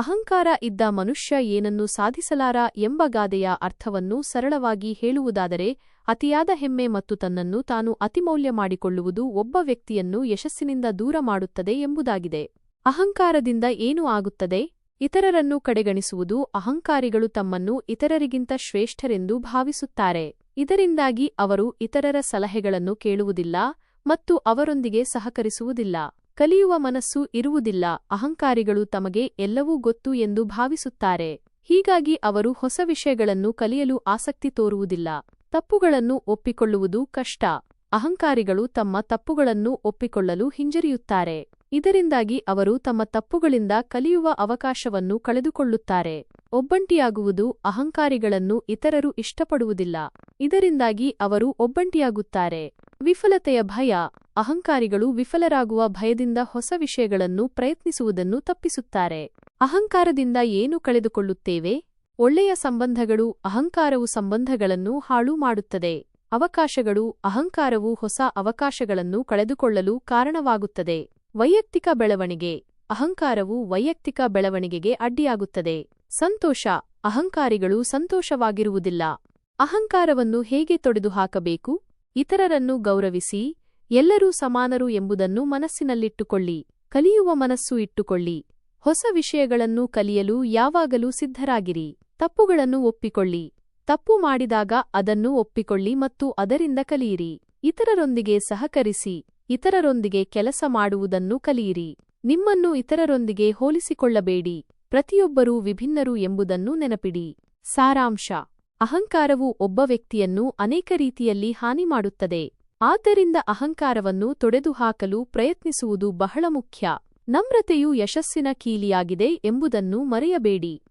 ಅಹಂಕಾರ ಇದ್ದ ಮನುಷ್ಯ ಏನನ್ನು ಸಾಧಿಸಲಾರ ಎಂಬ ಗಾದೆಯ ಅರ್ಥವನ್ನು ಸರಳವಾಗಿ ಹೇಳುವುದಾದರೆ, ಅತಿಯಾದ ಹೆಮ್ಮೆ ಮತ್ತು ತನ್ನನ್ನು ತಾನು ಅತಿಮೌಲ್ಯ ಮಾಡಿಕೊಳ್ಳುವುದು ಒಬ್ಬ ವ್ಯಕ್ತಿಯನ್ನು ಯಶಸ್ಸಿನಿಂದ ದೂರ ಮಾಡುತ್ತದೆ ಎಂಬುದಾಗಿದೆ. ಅಹಂಕಾರದಿಂದ ಏನು ಆಗುತ್ತದೆ? ಇತರರನ್ನು ಕಡೆಗಣಿಸುವುದು ಅಹಂಕಾರಿಗಳು ತಮ್ಮನ್ನು ಇತರರಿಗಿಂತ ಶ್ರೇಷ್ಠರೆಂದು ಭಾವಿಸುತ್ತಾರೆ. ಇದರಿಂದಾಗಿ ಅವರು ಇತರರ ಸಲಹೆಗಳನ್ನು ಕೇಳುವುದಿಲ್ಲ ಮತ್ತು ಅವರೊಂದಿಗೆ ಸಹಕರಿಸುವುದಿಲ್ಲ. ಕಲಿಯುವ ಮನಸ್ಸು ಇರುವುದಿಲ್ಲ, ಅಹಂಕಾರಿಗಳು ತಮಗೆ ಎಲ್ಲವೂ ಗೊತ್ತು ಎಂದು ಭಾವಿಸುತ್ತಾರೆ. ಹೀಗಾಗಿ ಅವರು ಹೊಸ ವಿಷಯಗಳನ್ನು ಕಲಿಯಲು ಆಸಕ್ತಿ ತೋರುವುದಿಲ್ಲ. ತಪ್ಪುಗಳನ್ನು ಒಪ್ಪಿಕೊಳ್ಳುವುದು ಕಷ್ಟ. ಅಹಂಕಾರಿಗಳು ತಮ್ಮ ತಪ್ಪುಗಳನ್ನು ಒಪ್ಪಿಕೊಳ್ಳಲು ಹಿಂಜರಿಯುತ್ತಾರೆ. ಇದರಿಂದಾಗಿ ಅವರು ತಮ್ಮ ತಪ್ಪುಗಳಿಂದ ಕಲಿಯುವ ಅವಕಾಶವನ್ನು ಕಳೆದುಕೊಳ್ಳುತ್ತಾರೆ. ಒಬ್ಬಂಟಿಯಾಗುವುದು ಅಹಂಕಾರಿಗಳನ್ನು ಇತರರು ಇಷ್ಟಪಡುವುದಿಲ್ಲ. ಇದರಿಂದಾಗಿ ಅವರು ಒಬ್ಬಂಟಿಯಾಗುತ್ತಾರೆ. ವಿಫಲತೆಯ ಭಯ, ಅಹಂಕಾರಿಗಳು ವಿಫಲರಾಗುವ ಭಯದಿಂದ ಹೊಸ ವಿಷಯಗಳನ್ನು ಪ್ರಯತ್ನಿಸುವುದನ್ನು ತಪ್ಪಿಸುತ್ತಾರೆ. ಅಹಂಕಾರದಿಂದ ಏನು ಕಳೆದುಕೊಳ್ಳುತ್ತೇವೆ? ಒಳ್ಳೆಯ ಸಂಬಂಧಗಳು ಅಹಂಕಾರವು ಸಂಬಂಧಗಳನ್ನು ಹಾಳು ಮಾಡುತ್ತದೆ. ಅವಕಾಶಗಳು ಅಹಂಕಾರವು ಹೊಸ ಅವಕಾಶಗಳನ್ನು ಕಳೆದುಕೊಳ್ಳಲು ಕಾರಣವಾಗುತ್ತದೆ. ವೈಯಕ್ತಿಕ ಬೆಳವಣಿಗೆ. ಅಹಂಕಾರವು ವೈಯಕ್ತಿಕ ಬೆಳವಣಿಗೆಗೆ ಅಡ್ಡಿಯಾಗುತ್ತದೆ. ಸಂತೋಷ. ಅಹಂಕಾರಿಗಳು ಸಂತೋಷವಾಗಿರುವುದಿಲ್ಲ. ಅಹಂಕಾರವನ್ನು ಹೇಗೆ ತೊಡೆದುಹಾಕಬೇಕು? ಇತರರನ್ನು ಗೌರವಿಸಿ, ಎಲ್ಲರೂ ಸಮಾನರು ಎಂಬುದನ್ನು ಮನಸ್ಸಿನಲ್ಲಿಟ್ಟುಕೊಳ್ಳಿ, ಕಲಿಯುವ ಮನಸ್ಸು ಇಟ್ಟುಕೊಳ್ಳಿ. ಹೊಸ ವಿಷಯಗಳನ್ನು ಕಲಿಯಲು ಯಾವಾಗಲೂ ಸಿದ್ಧರಾಗಿರಿ. ತಪ್ಪುಗಳನ್ನು ಒಪ್ಪಿಕೊಳ್ಳಿ. ತಪ್ಪು ಮಾಡಿದಾಗ ಅದನ್ನು ಒಪ್ಪಿಕೊಳ್ಳಿ ಮತ್ತು ಅದರಿಂದ ಕಲಿಯಿರಿ. ಇತರರೊಂದಿಗೆ ಸಹಕರಿಸಿ. ಇತರರೊಂದಿಗೆ ಕೆಲಸ ಮಾಡುವುದನ್ನು ಕಲಿಯಿರಿ. ನಿಮ್ಮನ್ನು ಇತರರೊಂದಿಗೆ ಹೋಲಿಸಿಕೊಳ್ಳಬೇಡಿ. ಪ್ರತಿಯೊಬ್ಬರೂ ವಿಭಿನ್ನರು ಎಂಬುದನ್ನು ನೆನಪಿಡಿ. ಸಾರಾಂಶ. ಅಹಂಕಾರವು ಒಬ್ಬ ವ್ಯಕ್ತಿಯನ್ನು ಅನೇಕ ರೀತಿಯಲ್ಲಿ ಹಾನಿ ಮಾಡುತ್ತದೆ. ಆದ್ದರಿಂದ ಅಹಂಕಾರವನ್ನು ತೊಡೆದುಹಾಕಲು ಪ್ರಯತ್ನಿಸುವುದು ಬಹಳ ಮುಖ್ಯ. ನಮ್ರತೆಯು ಯಶಸ್ಸಿನ ಕೀಲಿಯಾಗಿದೆ ಎಂಬುದನ್ನು ಮರೆಯಬೇಡಿ.